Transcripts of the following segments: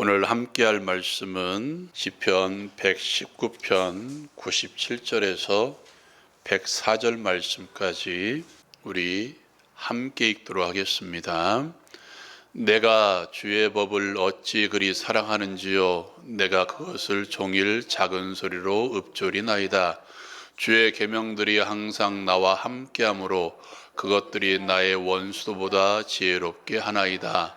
오늘 함께 할 말씀은 시편 119편 97절에서 104절 말씀까지 우리 함께 읽도록 하겠습니다. 내가 주의 법을 어찌 그리 사랑하는지요 내가 그것을 종일 작은 소리로 읊조리나이다. 주의 계명들이 항상 나와 함께하므로 그것들이 나의 원수도보다 지혜롭게 하나이다.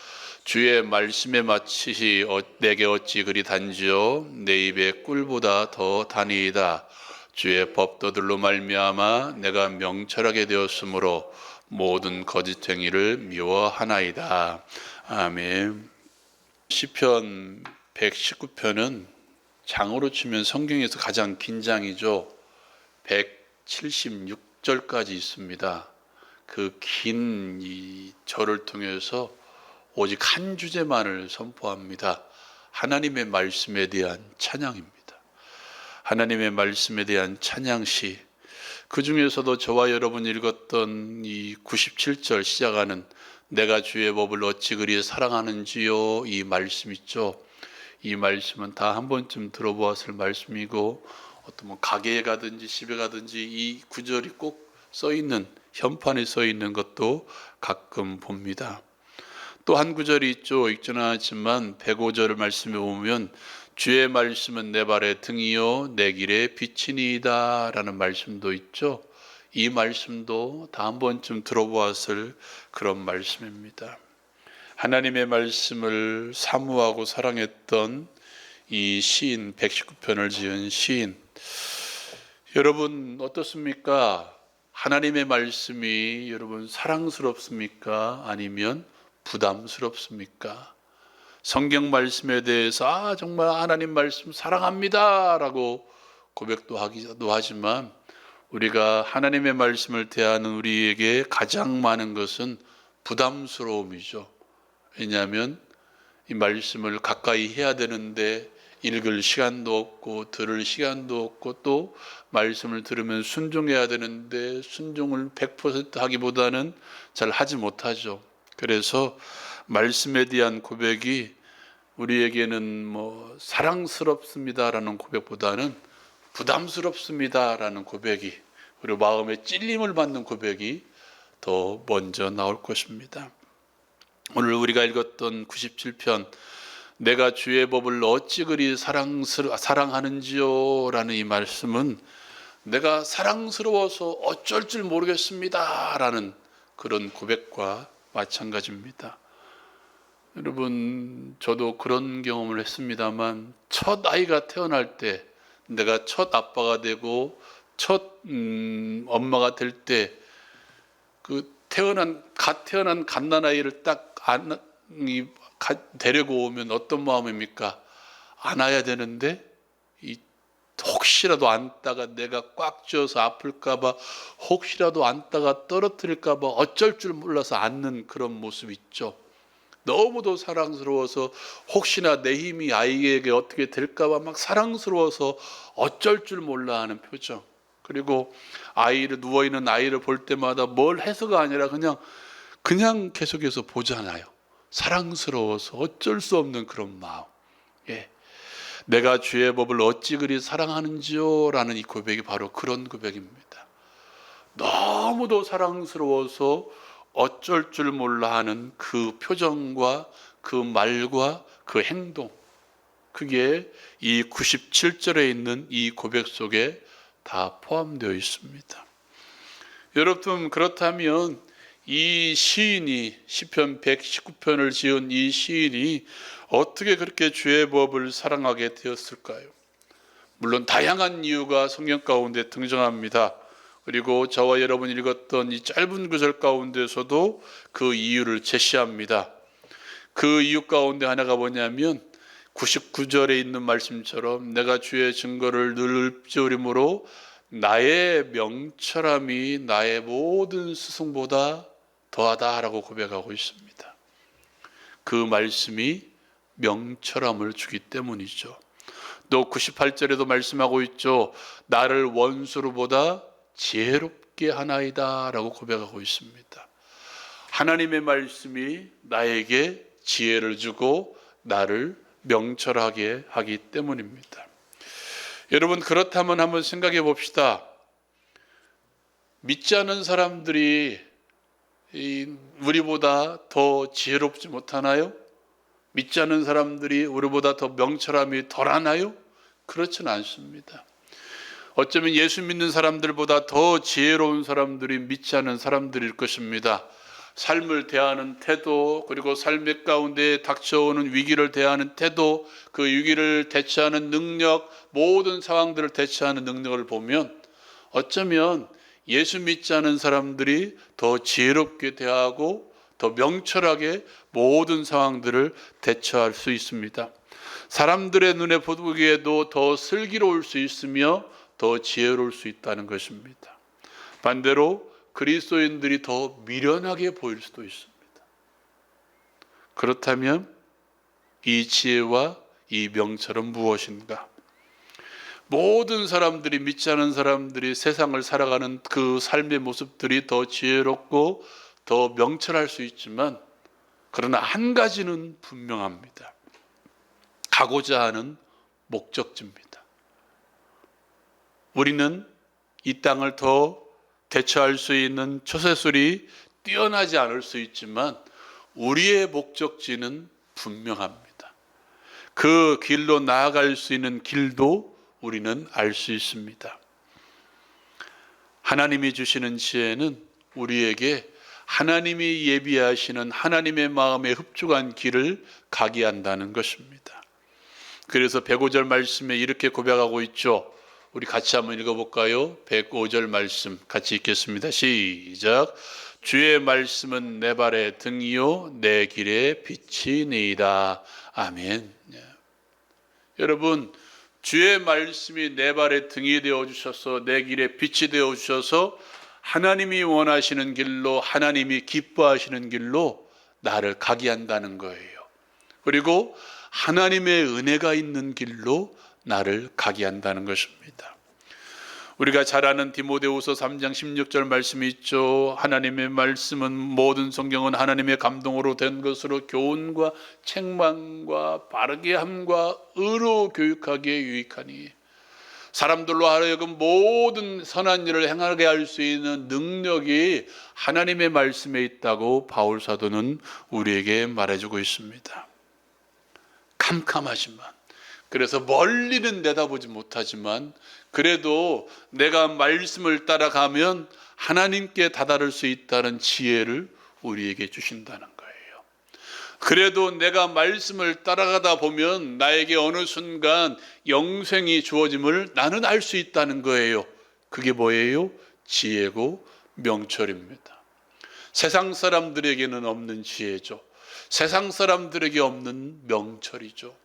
주의 말씀에 마치시 어- 내게 어찌 그리 단지요 내 입에 꿀보다 더 다니이다. 주의 법도들로 말미암아 내가 명철하게 되었으므로 모든 거짓행위를 미워하나이다. 아멘. 시편 119편은 장으로 치면 성경에서 가장 긴 장이죠. 176절까지 있습니다. 그 긴 이 절을 통해서 오직 한 주제만을 선포합니다. 하나님의 말씀에 대한 찬양입니다. 하나님의 말씀에 대한 찬양시 그 중에서도 저와 여러분 읽었던 이 97절 시작하는 내가 주의 법을 어찌 그리 사랑하는지요 이 말씀 있죠. 이 말씀은 다 한 번쯤 들어보았을 말씀이고 어떤 뭐 가게에 가든지 집에 가든지 이 구절이 꼭 써 있는 현판에 써 있는 것도 가끔 봅니다. 또 한 구절이 있죠. 읽지는 않았지만 105절 말씀에 보면 주의 말씀은 내 발의 등이요 내 길의 빛이니이다라는 말씀도 있죠. 이 말씀도 다 한 번쯤 들어보았을 그런 말씀입니다. 하나님의 말씀을 사모하고 사랑했던 이 시인 119편을 지은 시인 여러분 어떻습니까? 하나님의 말씀이 여러분 사랑스럽습니까? 아니면 부담스럽습니까? 성경 말씀에 대해서 아 정말 하나님 말씀 사랑합니다라고 고백도 하기도 하지만 우리가 하나님의 말씀을 대하는 우리에게 가장 많은 것은 부담스러움이죠. 왜냐하면 이 말씀을 가까이 해야 되는데 읽을 시간도 없고 들을 시간도 없고 또 말씀을 들으면 순종해야 되는데 순종을 100% 하기보다는 잘 하지 못하죠. 그래서 말씀에 대한 고백이 우리에게는 뭐 사랑스럽습니다라는 고백보다는 부담스럽습니다라는 고백이 그리고 마음에 찔림을 받는 고백이 더 먼저 나올 것입니다. 오늘 우리가 읽었던 97편 내가 주의 법을 어찌 그리 사랑스러, 사랑하는지요 라는 이 말씀은 내가 사랑스러워서 어쩔 줄 모르겠습니다 라는 그런 고백과 마찬가지입니다. 여러분 저도 그런 경험을 했습니다만 첫 아이가 태어날 때 내가 첫 아빠가 되고 첫 음, 엄마가 될 때 그 태어난 갓 태어난 갓난 아이를 딱 안, 이, 가, 데리고 오면 어떤 마음입니까? 안아야 되는데 이 혹시라도 안다가 내가 꽉 쥐어서 아플까봐 혹시라도 안다가 떨어뜨릴까봐 어쩔 줄 몰라서 안는 그런 모습 있죠. 너무도 사랑스러워서 혹시나 내 힘이 아이에게 어떻게 될까봐 막 사랑스러워서 어쩔 줄 몰라 하는 표정. 그리고 아이를 누워 있는 아이를 볼 때마다 뭘 해서가 아니라 그냥 그냥 계속해서 보잖아요. 사랑스러워서 어쩔 수 없는 그런 마음. 예. 내가 주의 법을 어찌 그리 사랑하는지요 라는 이 고백이 바로 그런 고백입니다. 너무도 사랑스러워서 어쩔 줄 몰라 하는 그 표정과 그 말과 그 행동. 그게 이 97절에 있는 이 고백 속에 다 포함되어 있습니다. 여러분 그렇다면 이 시인이 시편 119편을 지은 이 시인이 어떻게 그렇게 주의 법을 사랑하게 되었을까요? 물론 다양한 이유가 성경 가운데 등장합니다. 그리고 저와 여러분 읽었던 이 짧은 구절 가운데서도 그 이유를 제시합니다. 그 이유 가운데 하나가 뭐냐면 99절에 있는 말씀처럼 내가 주의 증거를 늘 읊조림으로 나의 명철함이 나의 모든 스승보다 더하다라고 고백하고 있습니다. 그 말씀이 명철함을 주기 때문이죠. 또 98절에도 말씀하고 있죠. 나를 원수로보다 지혜롭게 하나이다 라고 고백하고 있습니다. 하나님의 말씀이 나에게 지혜를 주고 나를 명철하게 하기 때문입니다. 여러분 그렇다면 한번 생각해 봅시다. 믿지 않은 사람들이 우리보다 더 지혜롭지 못하나요? 믿지 않는 사람들이 우리보다 더 명철함이 덜하나요? 그렇지는 않습니다. 어쩌면 예수 믿는 사람들보다 더 지혜로운 사람들이 믿지 않은 사람들일 것입니다. 삶을 대하는 태도, 그리고 삶의 가운데 닥쳐오는 위기를 대하는 태도, 그 위기를 대처하는 능력, 모든 상황들을 대처하는 능력을 보면 어쩌면 예수 믿지 않은 사람들이 더 지혜롭게 대하고 더 명철하게 모든 상황들을 대처할 수 있습니다. 사람들의 눈에 보기에도 더 슬기로울 수 있으며 더 지혜로울 수 있다는 것입니다. 반대로 그리스도인들이 더 미련하게 보일 수도 있습니다. 그렇다면 이 지혜와 이 명철은 무엇인가? 모든 사람들이 믿지 않은 사람들이 세상을 살아가는 그 삶의 모습들이 더 지혜롭고 더 명철할 수 있지만 그러나 한 가지는 분명합니다. 가고자 하는 목적지입니다. 우리는 이 땅을 더 대처할 수 있는 초세술이 뛰어나지 않을 수 있지만 우리의 목적지는 분명합니다. 그 길로 나아갈 수 있는 길도 우리는 알 수 있습니다. 하나님이 주시는 지혜는 우리에게 하나님이 예비하시는 하나님의 마음에 흡족한 길을 가게 한다는 것입니다. 그래서 105절 말씀에 이렇게 고백하고 있죠. 우리 같이 한번 읽어볼까요? 105절 말씀 같이 읽겠습니다. 시작. 주의 말씀은 내 발의 등이요 내 길의 빛이니이다. 아멘. 예. 여러분 주의 말씀이 내 발의 등이 되어 주셔서 내 길의 빛이 되어 주셔서 하나님이 원하시는 길로 하나님이 기뻐하시는 길로 나를 가게 한다는 거예요. 그리고 하나님의 은혜가 있는 길로 나를 가게 한다는 것입니다. 우리가 잘 아는 디모데후서 3장 16절 말씀이 있죠. 하나님의 말씀은 모든 성경은 하나님의 감동으로 된 것으로 교훈과 책망과 바르게 함과 의로 교육하기에 유익하니 사람들로 하여금 모든 선한 일을 행하게 할 수 있는 능력이 하나님의 말씀에 있다고 바울 사도는 우리에게 말해주고 있습니다. 캄캄하지만 그래서 멀리는 내다보지 못하지만 그래도 내가 말씀을 따라가면 하나님께 다다를 수 있다는 지혜를 우리에게 주신다는. 그래도 내가 말씀을 따라가다 보면 나에게 어느 순간 영생이 주어짐을 나는 알 수 있다는 거예요. 그게 뭐예요? 지혜고 명철입니다. 세상 사람들에게는 없는 지혜죠. 세상 사람들에게 없는 명철이죠.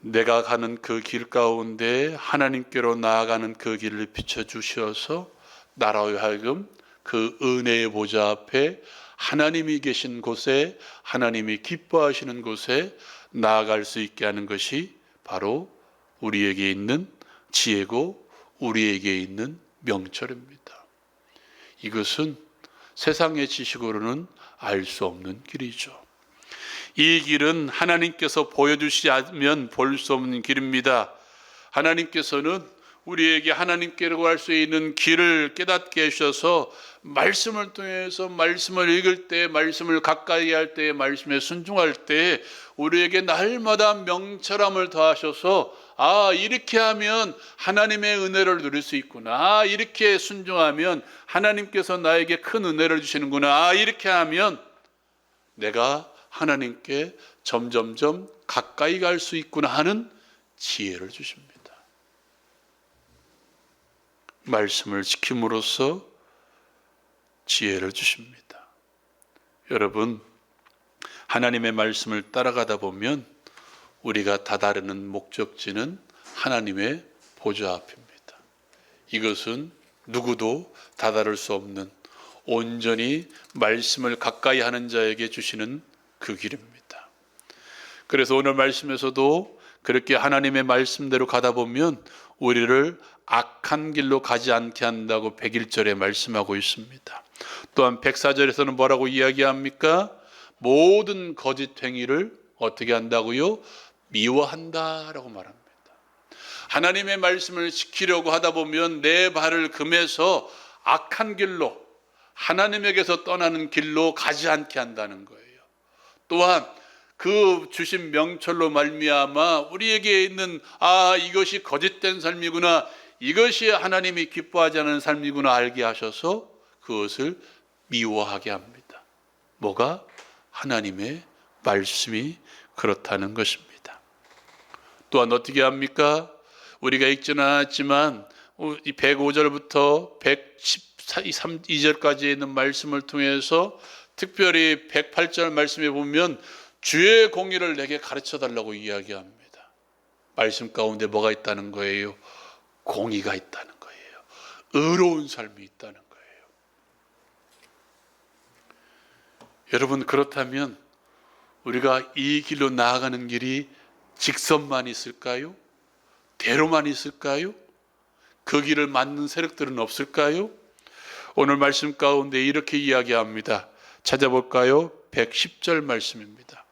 내가 가는 그 길 가운데 하나님께로 나아가는 그 길을 비춰주셔서 나라로 하여금 그 은혜의 보좌 앞에 하나님이 계신 곳에 하나님이 기뻐하시는 곳에 나아갈 수 있게 하는 것이 바로 우리에게 있는 지혜고 우리에게 있는 명철입니다. 이것은 세상의 지식으로는 알 수 없는 길이죠. 이 길은 하나님께서 보여주시지 않으면 볼 수 없는 길입니다. 하나님께서는 우리에게 하나님께로 갈 수 있는 길을 깨닫게 해주셔서 말씀을 통해서 말씀을 읽을 때, 말씀을 가까이 할 때, 말씀에 순종할 때 우리에게 날마다 명철함을 더하셔서 아, 이렇게 하면 하나님의 은혜를 누릴 수 있구나. 아, 이렇게 순종하면 하나님께서 나에게 큰 은혜를 주시는구나. 아, 이렇게 하면 내가 하나님께 점점점 가까이 갈 수 있구나 하는 지혜를 주십니다. 말씀을 지킴으로써 지혜를 주십니다. 여러분, 하나님의 말씀을 따라가다 보면 우리가 다다르는 목적지는 하나님의 보좌 앞입니다. 이것은 누구도 다다를 수 없는 온전히 말씀을 가까이 하는 자에게 주시는 그 길입니다. 그래서 오늘 말씀에서도 그렇게 하나님의 말씀대로 가다 보면 우리를 악한 길로 가지 않게 한다고 101절에 말씀하고 있습니다. 또한 104절에서는 뭐라고 이야기합니까? 모든 거짓 행위를 어떻게 한다고요? 미워한다라고 말합니다. 하나님의 말씀을 지키려고 하다 보면 내 발을 금해서 악한 길로 하나님에게서 떠나는 길로 가지 않게 한다는 거예요. 또한 그 주신 명철로 말미암아 우리에게 있는 아 이것이 거짓된 삶이구나 이것이 하나님이 기뻐하지 않는 삶이구나 알게 하셔서 그것을 미워하게 합니다. 뭐가 하나님의 말씀이 그렇다는 것입니다. 또한 어떻게 합니까? 우리가 읽지는 않았지만 이 105절부터 112절까지 있는 말씀을 통해서 특별히 108절 말씀에 보면 주의 공의를 내게 가르쳐 달라고 이야기합니다. 말씀 가운데 뭐가 있다는 거예요? 공의가 있다는 거예요. 의로운 삶이 있다는 거예요. 여러분 그렇다면 우리가 이 길로 나아가는 길이 직선만 있을까요? 대로만 있을까요? 그 길을 맞는 세력들은 없을까요? 오늘 말씀 가운데 이렇게 이야기합니다. 찾아볼까요? 110절 말씀입니다.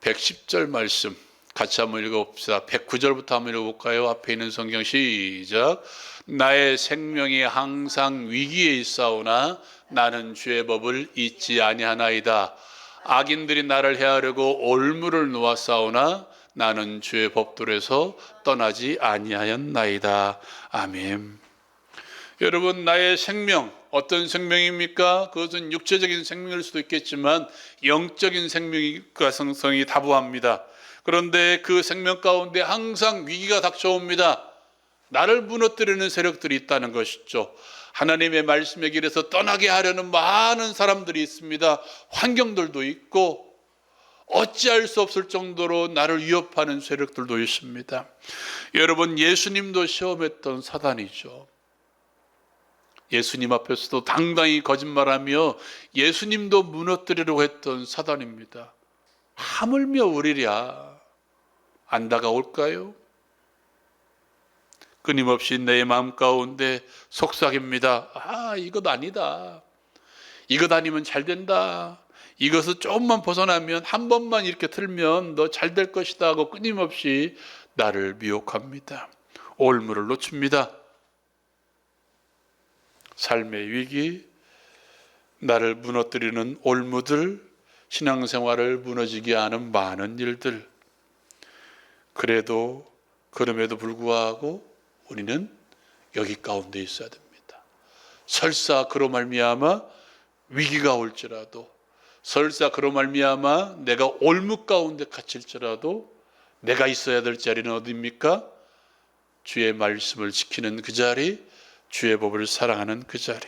110절 말씀 같이 한번 읽어봅시다. 109절부터 한번 읽어볼까요? 앞에 있는 성경 시작. 나의 생명이 항상 위기에 있사오나 나는 주의 법을 잊지 아니하나이다. 악인들이 나를 해하려고 올무를 놓았사오나 나는 주의 법도에서 떠나지 아니하였나이다. 아멘. 여러분 나의 생명 어떤 생명입니까? 그것은 육체적인 생명일 수도 있겠지만 영적인 생명이 가성성이 다부합니다. 그런데 그 생명 가운데 항상 위기가 닥쳐옵니다. 나를 무너뜨리는 세력들이 있다는 것이죠. 하나님의 말씀의 길에서 떠나게 하려는 많은 사람들이 있습니다. 환경들도 있고 어찌할 수 없을 정도로 나를 위협하는 세력들도 있습니다. 여러분 예수님도 시험했던 사단이죠. 예수님 앞에서도 당당히 거짓말하며 예수님도 무너뜨리려고 했던 사단입니다. 하물며 우리랴 안 다가올까요? 끊임없이 내 마음 가운데 속삭입니다. 아, 이것 아니다. 이것 아니면 잘 된다. 이것을 조금만 벗어나면 한 번만 이렇게 틀면 너 잘 될 것이다 하고 끊임없이 나를 미혹합니다. 올무를 놓칩니다. 삶의 위기, 나를 무너뜨리는 올무들, 신앙생활을 무너지게 하는 많은 일들. 그래도 그럼에도 불구하고 우리는 여기 가운데 있어야 됩니다. 설사 그로 말미암아 위기가 올지라도 설사 그로 말미암아 내가 올무 가운데 갇힐지라도 내가 있어야 될 자리는 어디입니까? 주의 말씀을 지키는 그 자리, 주의 법을 사랑하는 그 자리.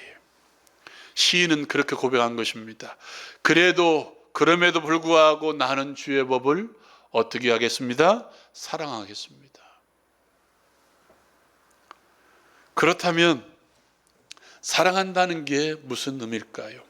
시인은 그렇게 고백한 것입니다. 그래도 그럼에도 불구하고 나는 주의 법을 어떻게 하겠습니다? 사랑하겠습니다. 그렇다면 사랑한다는 게 무슨 의미일까요?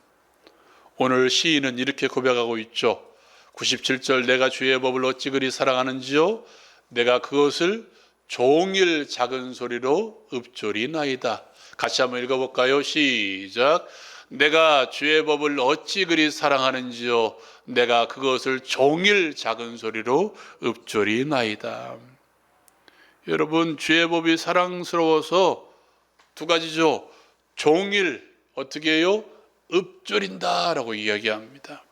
오늘 시인은 이렇게 고백하고 있죠. 97절 내가 주의 법을 어찌 그리 사랑하는지요 내가 그것을 종일 작은 소리로 읊조리나이다. 같이 한번 읽어볼까요? 시작. 내가 주의 법을 어찌 그리 사랑하는지요 내가 그것을 종일 작은 소리로 읊조리나이다. 여러분 주의 법이 사랑스러워서 두 가지죠. 종일 어떻게 해요? 읊조린다라고 이야기합니다.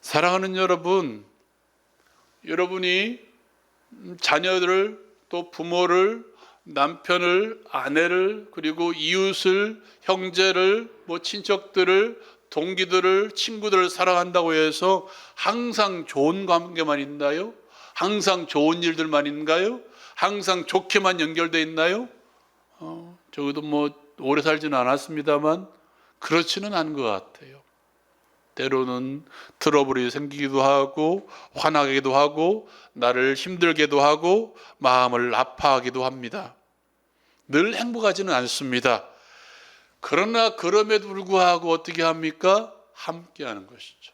사랑하는 여러분, 여러분이 자녀들을 또 부모를 남편을 아내를 그리고 이웃을 형제를 뭐 친척들을 동기들을 친구들을 사랑한다고 해서 항상 좋은 관계만 있나요? 항상 좋은 일들만 있나요? 항상 좋게만 연결돼 있나요? 어, 적어도 뭐 오래 살지는 않았습니다만 그렇지는 않은 것 같아요. 때로는 트러블이 생기기도 하고 화나기도 하고 나를 힘들게도 하고 마음을 아파하기도 합니다. 늘 행복하지는 않습니다. 그러나 그럼에도 불구하고 어떻게 합니까? 함께 하는 것이죠.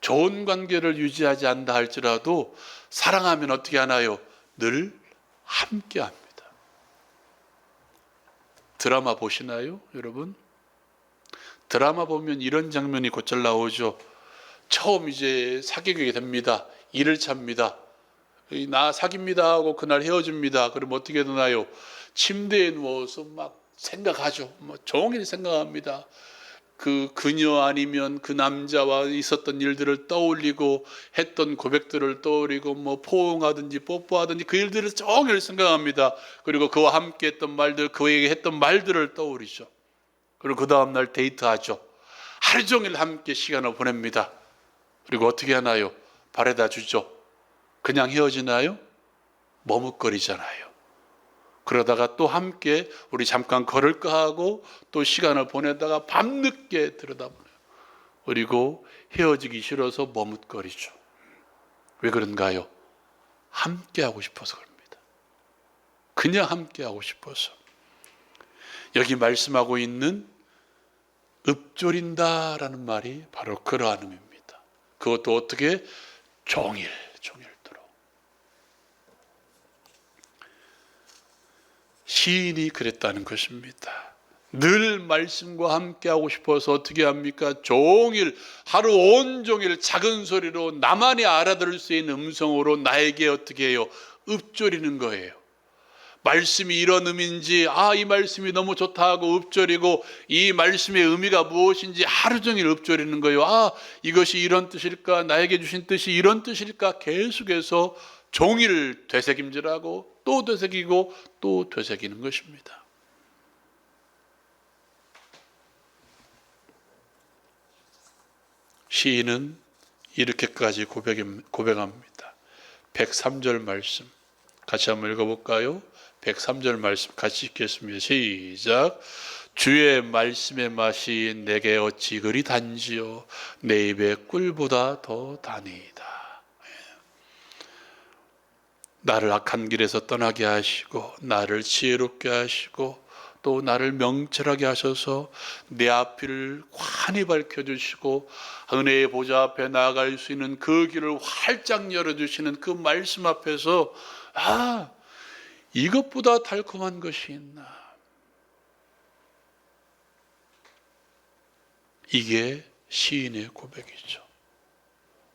좋은 관계를 유지하지 않다 할지라도 사랑하면 어떻게 하나요? 늘 함께 합니다. 드라마 보시나요, 여러분? 드라마 보면 이런 장면이 곧잘 나오죠. 처음 이제 사귀게 됩니다. 일을 찹니다. 나 사깁니다 하고 그날 헤어집니다. 그럼 어떻게 되나요? 침대에 누워서 막 생각하죠. 뭐 종일 생각합니다. 그 그녀 아니면 그 남자와 있었던 일들을 떠올리고 했던 고백들을 떠올리고 뭐 포옹하든지 뽀뽀하든지 그 일들을 종일 생각합니다. 그리고 그와 함께 했던 말들, 그에게 했던 말들을 떠올리죠. 그리고 그 다음날 데이트하죠. 하루 종일 함께 시간을 보냅니다. 그리고 어떻게 하나요? 바래다 주죠. 그냥 헤어지나요? 머뭇거리잖아요. 그러다가 또 함께 우리 잠깐 걸을까 하고 또 시간을 보내다가 밤늦게 들여다보네요. 그리고 헤어지기 싫어서 머뭇거리죠. 왜 그런가요? 함께 하고 싶어서 그럽니다. 그냥 함께 하고 싶어서. 여기 말씀하고 있는 읊조린다라는 말이 바로 그러한 의미입니다. 그것도 어떻게 종일 종일도록 시인이 그랬다는 것입니다. 늘 말씀과 함께 하고 싶어서 어떻게 합니까? 종일 하루 온종일 작은 소리로 나만이 알아들을 수 있는 음성으로 나에게 어떻게 해요? 읊조리는 거예요. 말씀이 이런 의미인지 아 이 말씀이 너무 좋다 하고 읊조리고 이 말씀의 의미가 무엇인지 하루 종일 읊조리는 거예요. 아 이것이 이런 뜻일까 나에게 주신 뜻이 이런 뜻일까 계속해서 종일 되새김질하고 또 되새기고 또 되새기는 것입니다. 시인은 이렇게까지 고백합니다. 103절 말씀 같이 한번 읽어볼까요? 103절 말씀 같이 읽겠습니다. 시작. 주의 말씀의 맛이 내게 어찌 그리 단지요 내 입에 꿀보다 더 다니이다. 나를 악한 길에서 떠나게 하시고 나를 지혜롭게 하시고 또 나를 명철하게 하셔서 내 앞을 환히 밝혀 주시고 은혜의 보좌 앞에 나아갈 수 있는 그 길을 활짝 열어 주시는 그 말씀 앞에서 아 이것보다 달콤한 것이 있나? 이게 시인의 고백이죠.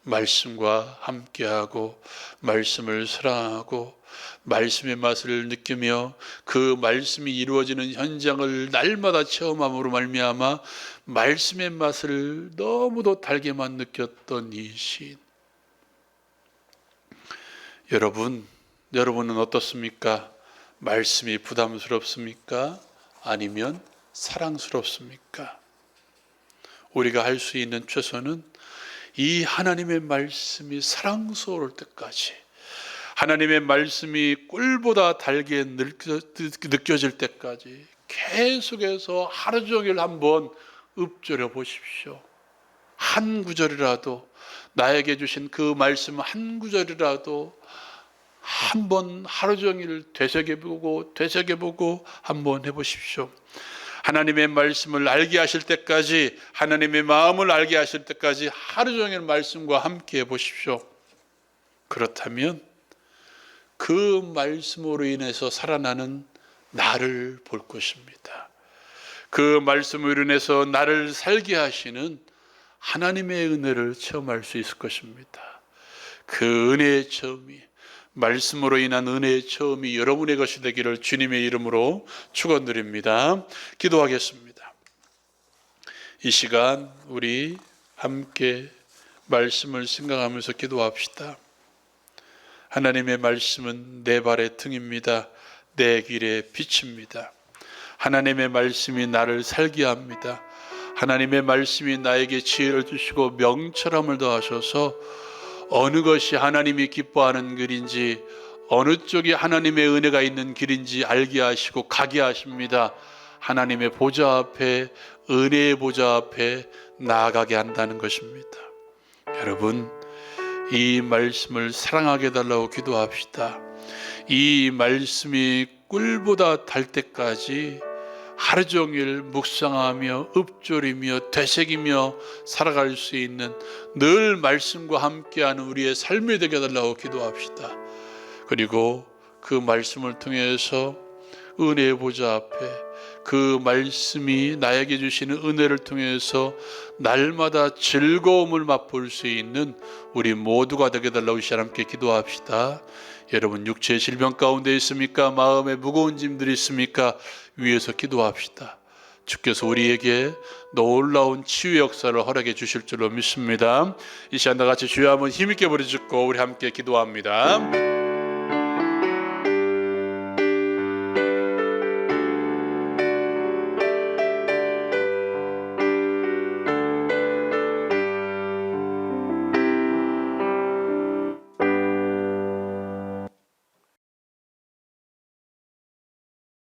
말씀과 함께하고 말씀을 사랑하고 말씀의 맛을 느끼며 그 말씀이 이루어지는 현장을 날마다 체험함으로 말미암아 말씀의 맛을 너무도 달게만 느꼈던 이 시인. 여러분 여러분은 어떻습니까? 말씀이 부담스럽습니까? 아니면 사랑스럽습니까? 우리가 할 수 있는 최소는 이 하나님의 말씀이 사랑스러울 때까지 하나님의 말씀이 꿀보다 달게 느껴질 때까지 계속해서 하루 종일 한번 읊조려 보십시오. 한 구절이라도 나에게 주신 그 말씀 한 구절이라도 한번 하루 종일 되새겨보고 되새겨보고 한번 해보십시오. 하나님의 말씀을 알게 하실 때까지 하나님의 마음을 알게 하실 때까지 하루 종일 말씀과 함께 해보십시오. 그렇다면 그 말씀으로 인해서 살아나는 나를 볼 것입니다. 그 말씀으로 인해서 나를 살게 하시는 하나님의 은혜를 체험할 수 있을 것입니다. 그 은혜의 체험이 말씀으로 인한 은혜의 처음이 여러분의 것이 되기를 주님의 이름으로 축원드립니다. 기도하겠습니다. 이 시간 우리 함께 말씀을 생각하면서 기도합시다. 하나님의 말씀은 내 발의 등입니다. 내 길의 빛입니다. 하나님의 말씀이 나를 살게 합니다. 하나님의 말씀이 나에게 지혜를 주시고 명철함을 더하셔서 어느 것이 하나님이 기뻐하는 길인지 어느 쪽이 하나님의 은혜가 있는 길인지 알게 하시고 가게 하십니다. 하나님의 보좌 앞에 은혜의 보좌 앞에 나아가게 한다는 것입니다. 여러분 이 말씀을 사랑하게 달라고 기도합시다. 이 말씀이 꿀보다 달 때까지 하루 종일 묵상하며 읊조리며 되새기며 살아갈 수 있는 늘 말씀과 함께하는 우리의 삶이 되게 달라고 기도합시다. 그리고 그 말씀을 통해서 은혜의 보좌 앞에 그 말씀이 나에게 주시는 은혜를 통해서 날마다 즐거움을 맛볼 수 있는 우리 모두가 되게 달라고 이 시간 함께 기도합시다. 여러분 육체의 질병 가운데 있습니까? 마음에 무거운 짐들이 있습니까? 위에서 기도합시다. 주께서 우리에게 놀라운 치유 역사를 허락해 주실 줄로 믿습니다. 이 시간 다 같이 주여 한번 힘있게 부르짖고 우리 함께 기도합니다.